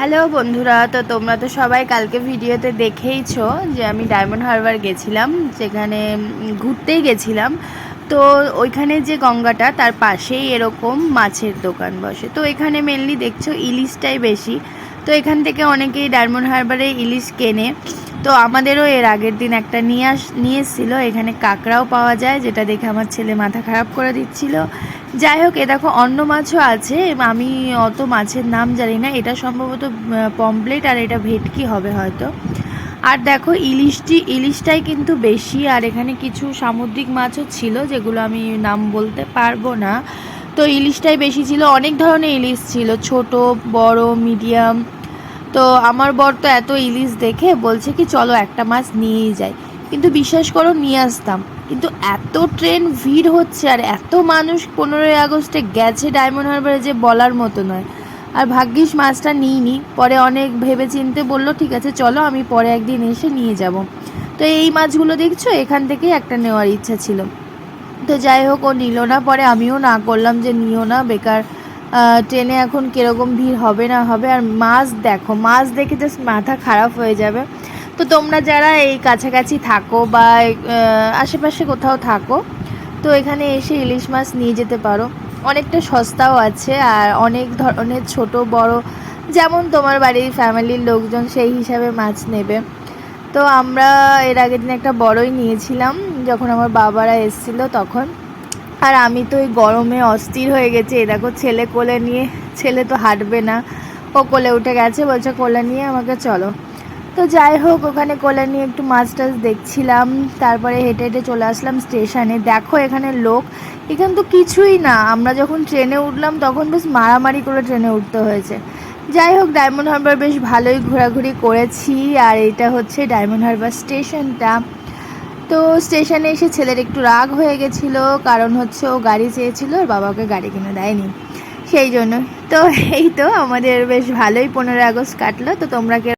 Hello বন্ধুরা, তো তোমরা তো সবাই কালকে ভিডিওতে দেখেইছো যে আমি ডায়মন্ড হারবার গেছিলাম, যেখানে ঘুরতেই গেছিলাম। তো ওইখানে যে গঙ্গাটা, তার পাশেই এরকম মাছের দোকান বসে। তো এখানে মেনলি দেখছ ইলিশটাই বেশি। তো এখান থেকে অনেকেই ডায়মন্ড হারবারে ইলিশ কেনে। তো আমাদেরও এর আগের দিন একটা নিয়ে আস, নিয়ে এসেছিল। এখানে কাঁকড়াও পাওয়া যায়, যেটা দেখে আমার ছেলে মাথা খারাপ করে দিচ্ছিল। যাই হোক, এ দেখো, অন্য মাছও আছে। আমি অত মাছের নাম জানি না। এটা সম্ভবত পমপ্লেট আর এটা ভেটকি হবে হয়তো। আর দেখো, ইলিশটি, ইলিশটাই কিন্তু বেশি। আর এখানে কিছু সামুদ্রিক মাছও ছিল, যেগুলো আমি নাম বলতে পারব না। তো ইলিশটাই বেশি ছিল। অনেক ধরনের ইলিশ ছিল। ছোট, বড়, মিডিয়াম। তো আমার বর তো এত ইলিশ দেখে বলছে কি, চলো একটা মাছ নিয়েই যাই। কিন্তু বিশ্বাস করো, নিয়ে আসতাম। কিন্তু এত ট্রেন ভিড় হচ্ছে আর এত মানুষ পনেরোই আগস্টে গেছে ডায়মন্ড হারবারে যে বলার মতো নয়। আর ভাগ্যিস মাছটা নিইনি। পরে অনেক ভেবে চিনতে বলল, ঠিক আছে, চলো, আমি পরে একদিন এসে নিয়ে যাব। তো এই মাছগুলো দেখছ? এখান থেকেই একটা নেওয়ার ইচ্ছা ছিল। তো যাই হোক, ও নিল না। পরে আমিও না করলাম যে নিও না, বেকার ট্রেনে এখন কীরকম ভিড় হবে না হবে, আর মাছ দেখো, মাছ দেখে জাস্ট মাথা খারাপ হয়ে যাবে। তো তোমরা যারা এই কাছাকাছি থাকো বা আশেপাশে কোথাও থাকো, তো এখানে এসে ইলিশ মাছ নিয়ে যেতে পারো। অনেকটা সস্তাও আছে, আর অনেক ধরনের ছোট, বড়, যেমন তোমার বাড়ির ফ্যামিলির লোকজন সেই হিসাবে মাছ নেবে। তো আমরা এর আগের দিন একটা বড়ই নিয়েছিলাম, যখন আমার বাবারা এসেছিল তখন। আর আমি তো এই গরমে অস্থির হয়ে গেছি। এই দেখো ছেলে কোলে নিয়ে, ছেলে তো হাঁটবে না। ও কোলে উঠে গেছে, বলছে কোলে নিয়ে আমাকে চলো। তো যাই হোক, ওখানে কোলে নিয়ে একটু মাছ টাছ দেখছিলাম। তারপরে হেঁটে হেঁটে চলে আসলাম স্টেশনে। দেখো এখানে লোক। এখানে তো কিছুই না। আমরা যখন ট্রেনে উঠলাম, তখন বেশ মারামারি করে ট্রেনে উঠতে হয়েছে। যাই হোক, ডায়মন্ড হারবার বেশ ভালোই ঘোরাঘুরি করেছি। আর এটা হচ্ছে ডায়মন্ড হারবার স্টেশনটা। তো স্টেশনে এসে ছেলের একটু রাগ হয়ে গেছিল, কারণ হচ্ছে ও গাড়ি চেয়েছিল, আর বাবাকে গাড়ি কিনে দেয়নি। সেই জন্য। তো এই তো, আমাদের বেশ ভালোই পনেরো আগস্ট কাটলো। তো তোমরা